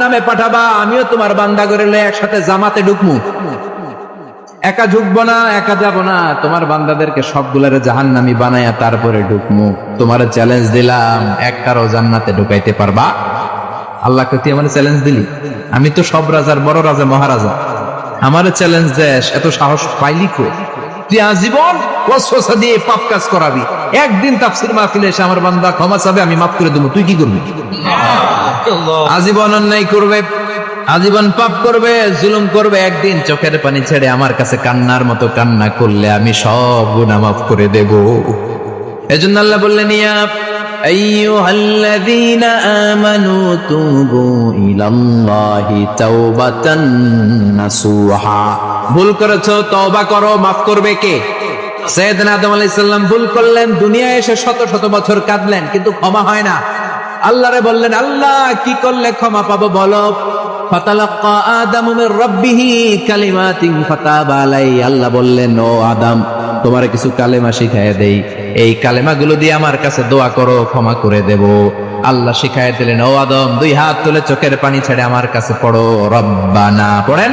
নামে পাঠাবা, আমিও তোমার বান্দা করে একসাথে জামাতে ঢুকমু। একা ঢুকবো না, একা যাব না, তোমার বান্দাদেরকে সবগুলারে জাহান নামি বানাইয়া তারপরে ঢুকমু। তোমার চ্যালেঞ্জ দিলাম, একটারও জান্নাতে ঢুকাইতে পারবা? আল্লাহকে তুই আমার চ্যালেঞ্জ দিলি? আমি তো সব রাজার বড় রাজা, মহারাজা। আমার চ্যালেঞ্জ দেশ এত সাহস পাইলি কই? তুই আজীবন ওয়াসওয়াসা দিয়ে পাপ কাজ করাবি। একদিন তাফসির মাহফিলে এসে আমার বান্দা ক্ষমা চাবে, আমি মাফ করে দেবো। তুই কি করবি? আজীবন অন্যায় করবে, আজীবন পাপ করবে, জুলুম করবে, একদিন চোখের পানি ছেড়ে আমার কাছে কান্নার মতো কান্না করলে আমি সব গুনাহ মাফ করে দেব। এজন্য আল্লাহ বললেন, ইয়া আইয়ুহাল্লাযীনা আমানু তুবু ইলাল্লাহি তাওবাতান নাসুহা। ভুল করেছ, তওবা করো, মাফ করবে কে? সৈয়দনা আদম আলাইহিস সালাম ভুল করলেন এসে শত শত বছর কাঁদলেন, কিন্তু ক্ষমা হয় না। আল্লাহরে বললেন, আল্লাহ, কি করলে ক্ষমা পাবো বলো? আল্লাহ তোমার কিছু কালেমা শিখায় দেই। এই কালেমাগুলো দিয়ে আমার কাছে দোয়া করো, ক্ষমা করে দেব। আল্লাহ শিখায় দিলেন, ও আদম, দুই হাত তুলে চোখের পানি ছেড়ে আমার কাছে পড়ো। রব্বানা, পড়েন?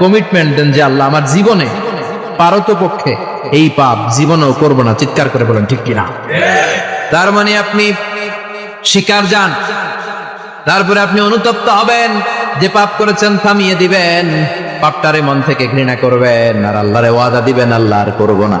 কমিটমেন্ট দেন যে আল্লাহ আমার জীবনে, পারত পক্ষে এই পাপ জীবনেও করব না। চিৎকার করে বলেন, ঠিক কিনা? তার মানে আপনি শিকার যান, তারপরে আপনি অনুতপ্ত হবেন, যে পাপ করেছেন থামিয়ে দিবেন, পাপটারে মন থেকে ঘৃণা করবেন, আর আল্লাহরে ওয়াদা দিবেন, আল্লাহ আর করব না।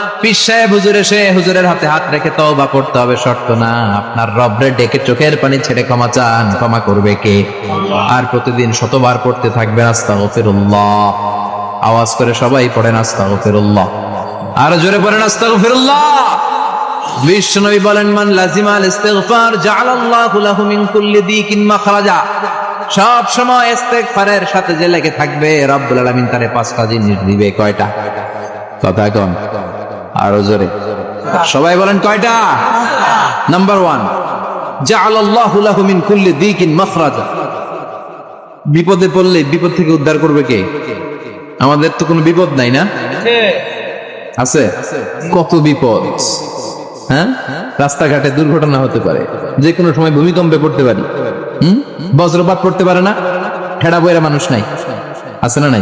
পিস সাহেব হুজুর এসে হুজুরের হাতে হাত রেখে তওবা করতে হবে, শর্ত না। আপনার ডেকে চোখের পানি ছেড়ে ক্ষমা চান, ক্ষমা করবে কে? আর প্রতিদিন শতবার পড়তে আওয়াজ করে সবাই পড়েন জোরে পড়েন বিশ্বনবী বলেন, মান লাজিমাল লাহু মিন কুল্লি দিকিন মাখরাজা। সব সময় ইস্তেগফারের সাথে যে লেগে থাকবে, রব্বুল আলামিন তারে পাঁচটা জিনিস দিবে, কয়টা? কথা আরও জোরে। সবাই বলেন কয়টা? নাম্বার ওয়ান জাআল আল্লাহু লাহু মিন কুল্লি দিকিন মাখরাজা। বিপদে পড়লে বিপদ থেকে উদ্ধার করবে কে? আমাদের তো কোনো বিপদ নাই না? আছে? কত বিপদ? হ্যাঁ? রাস্তাঘাটে দুর্ঘটনা হতে পারে। যে কোনো সময় ভূমিকম্পে পড়তে পারি। হুম? বজ্রপাত পড়তে পারে না? ঠেড়া বইরা মানুষ নাই। আছে না নাই?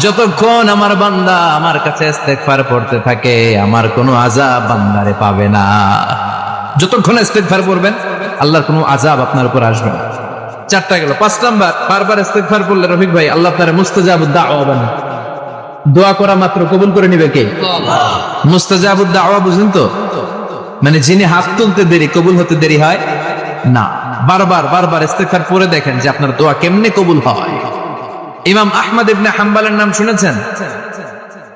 যতক্ষণ আমার বান্দা আমার কাছে ইস্তেগফার পড়তে থাকে, আমার কোনো আযাব বান্দারে পাবে না। যতক্ষণ ইস্তেগফার পড়বেন, আল্লাহর কোনো আযাব আপনার উপর আসবে না। চারটা গেল। পাঁচ নাম্বার, বারবার ইস্তেগফার পড়লে রফিক ভাই, আল্লাহ আপনার মুস্তাজাবুদ দাওয়া বানায়। দোয়া করা মাত্র কবুল করে নিবে কে? মুস্তাজাবুদ দাওয়া বুঝেন তো? মানে যিনি হাত তুলতে দেরি, কবুল হতে দেরি হয় না। বারবার বারবার ইস্তেগফার পড়ে দেখেন যে আপনার দোয়া কেমনে কবুল হয়। ইমাম আহমদ ইবনে হাম্বালের নাম শুনেছেন?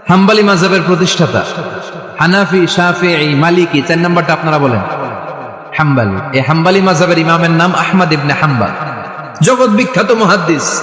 হাম্বালি মাযহাবের প্রতিষ্ঠাতা। হানাফি, শাফিঈ, মালিকি, চার নাম্বারটা আপনারা বলেন। হাম্বালি। এই হাম্বালি মাযহাবের ইমামের নাম আহমদ ইবনে হাম্বাল। জগৎ বিখ্যাত মুহাদ্দিস।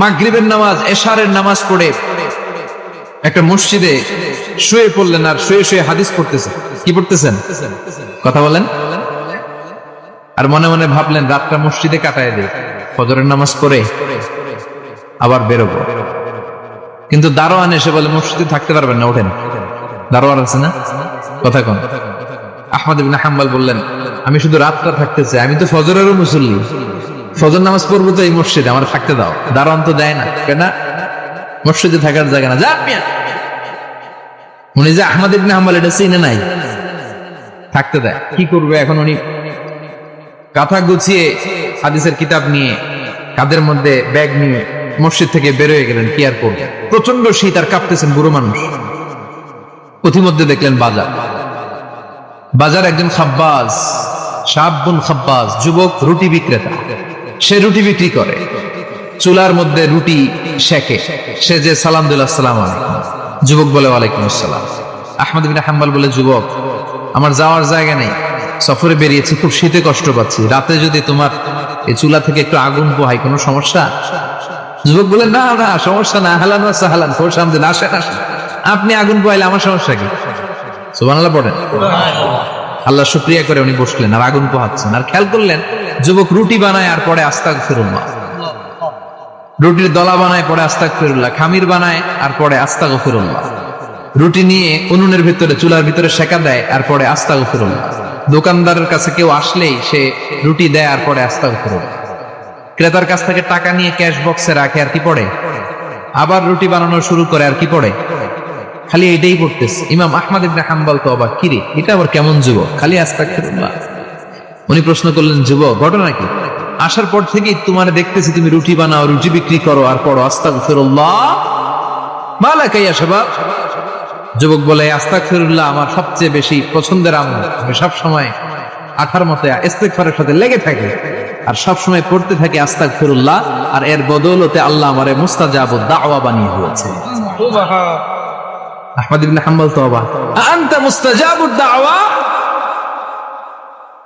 মাগরিবের নামাজ, এশারের নামাজ পড়ে একটা মসজিদে শুয়ে পড়লেন আর শুয়ে শুয়ে হাদিস পড়তেছেন কি পড়তেছেন? কথা বলেন। আর মনে মনে ভাবলেন, রাতটা মসজিদে কাটায় দেয় ফজরের নামাজ পড়ে আবার বেরোবো। কিন্তু দারোয়ান এসে বলে, মসজিদে থাকতে পারবেন না, ওঠেন। দারোয়ান আছে না? কথা কন। আহমদ হাম্বাল বললেন, আমি শুধু রাতটা থাকতে চাই, আমি তো ফজরেরও মুসল্লি। ফজর নামাজ পড়ব তো এই মসজিদে, আমার থাকতে দাও। দারোয়ান তো, দেয় না। কেন মসজিদে থাকার জায়গা না। যা উনি যে আহমদ ইবনে হাম্বাল, এটা চিনে নাই। থাকতে দেয়। কি করবে এখন উনি? কাঁথা গুছিয়ে হাদিসের কিতাব নিয়ে কাদের মধ্যে ব্যাগ নিয়ে মসজিদ থেকে বেরোয় গেলেন, কি আর করবেন প্রচণ্ড শীত আর কাঁপতেছেন বুড়ো মানুষ। পথিমধ্যে দেখলেন বাজার। বাজার একজন খাব্বাজ সাবুন খাব্বাজ, যুবক, রুটি বিক্রেতা। সে রুটি বিক্রি করে। চুলার মধ্যে রুটি শেখে সে যে সালাম দিল আসসালাম আলাইকুম। যুবক বলে ওয়ালাইকুম আসসালাম। আহমদ বিন হাম্বাল বলে যুবক আমার যাওয়ার জায়গা নেই। সফরে বেরিয়েছি খুব শীতে কষ্ট পাচ্ছি। রাতে যদি তোমার এই চুলা থেকে একটু আগুন পোহাই কোনো সমস্যা? যুবক বলে না না সমস্যা না হালান সাহালান খোশ আমদিন আসেন আসেন। আপনি আগুন পোহাইলে আমার সমস্যা কি? সুবহানাল্লাহ পড়েন। আল্লাহ শুক্রিয়া করে উনি বসলেন আর আগুন পোহাচ্ছেন। আর খেয়াল করলেন যুবক রুটি বানায় আর পরে আস্তাক ফিরুল্লাহ রুটির দলা বানায়, পরে আস্তাক ফিরুল্লাহ খামির বানায় আর পরে আস্তাক ফিরুল্লাহ রুটি নিয়ে উনুনের ভিতরে, চুলার ভিতরে সেকা দেয় আর পরে আস্তাক ফিরুল্লাহ দোকানদারের কাছে কেউ আসলেই সে রুটি দেয় আর পরে আস্তাক ফিরুল্লাহ ক্রেতার কাছ থেকে টাকা নিয়ে ক্যাশ বক্সে রাখে আর কি পড়ে? আবার রুটি বানানো শুরু করে আর কি পড়ে? খালি এটাই পড়তেছে। ইমাম আহমদ ইবনে হাম্বাল তো অবাক। কিরে, এটা আবার কেমন যুবক? খালি আস্তাগফিরুল্লাহ। উনি প্রশ্ন করলেন যুবক ঘটনা কি? আসার পর থেকেই তোমার দেখতেছি তুমি রুটি বানাও রুটি বিক্রি করো আর পড়ো। ইয়া শাবাব। যুবক বলে আস্তাগফিরুল্লাহ আমার সবচেয়ে বেশি পছন্দের আমল। আমি সব সময় আঠার মতো ইস্তেগফারের সাথে লেগে থাকে আর সবসময় পড়তে থাকে আস্তাক ফিরুল্লাহ আর এর বদৌলতে আল্লাহ আমারে মুস্তাজাবুদ দাওয়া বানিয়ে দিয়েছে। আহমদ ইবনে হাম্বল তওবা। আনতা মুস্তাজাবুদ দাওয়া?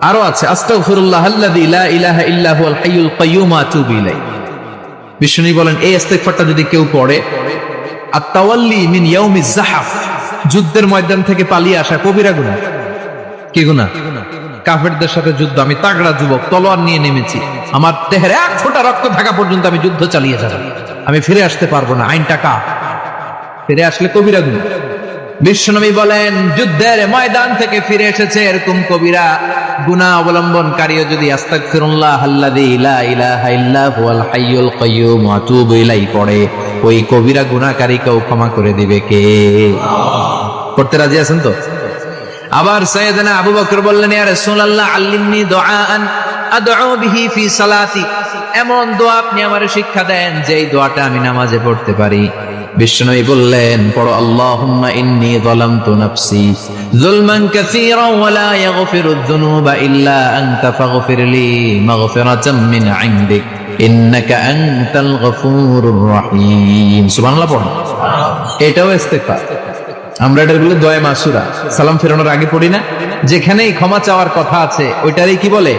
আরও আছে, আস্তাগফিরুল্লাহ বিষ্ণু বলেন এই ইস্তেগফারটা যদি কেউ পড়ে, আত-তাওয়াল্লি মিন ইয়াউমিজ জাহাফ যুদ্ধের ময়দান থেকে পালিয়ে আসা কবিরা গুনাহ। কি গুনাহ? কাফেরদের সাথে যুদ্ধ, আমি তাগড়া যুবক, তলোয়ার নিয়ে নেমেছি। আমার দেহের এক ফোঁটা রক্ত থাকা পর্যন্ত আমি যুদ্ধ চালিয়ে যাব। আমি ফিরে আসতে পারব না আইন টাকা ফিরে আসলে কবিরা গুনাহ। বিশ্বনবী বলেন, যুদ্ধের ময়দান থেকে ফিরে এসেছে এরকম কবিরা গুনাহ অবলম্বনকারীও যদি পড়ে, ওই কবিরা গুনাহকারীকেও ক্ষমা করে দিবে কে? করতে রাজি আছেন তো? আবার সৈয়দনা আবু বকর বললেন, ইয়া রাসূলুল্লাহ, আল্লিমনি দুআআন। এমন দোয়া আপনি আমারে শিক্ষা দেন যেই দোয়াটা আমি নামাজে পড়তে পারি। বিষ্ণুই বললেন, পড়ো, আল্লাহুম্মা এটাও আমরা এটার বলে দয়া মাসুরা। সালাম ফেরানোর আগে পড়ি না? যেখানেই ক্ষমা চাওয়ার কথা আছে, ওইটারই কি বলে?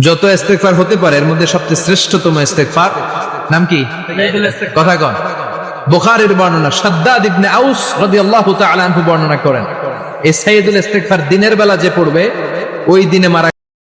যত ইস্তেগফার হতে পারে এর মধ্যে সবচেয়ে শ্রেষ্ঠতম ইস্তেগফার নাম কি? কথা কন। বোখারের বর্ণনা সাদ্দাদ ইবনে আউস রাদিয়াল্লাহু তাআলা আনহু বর্ণনা করেন এই সাইয়েদুল ইস্তেগফার দিনের বেলা যে পড়বে ওই দিনে মারা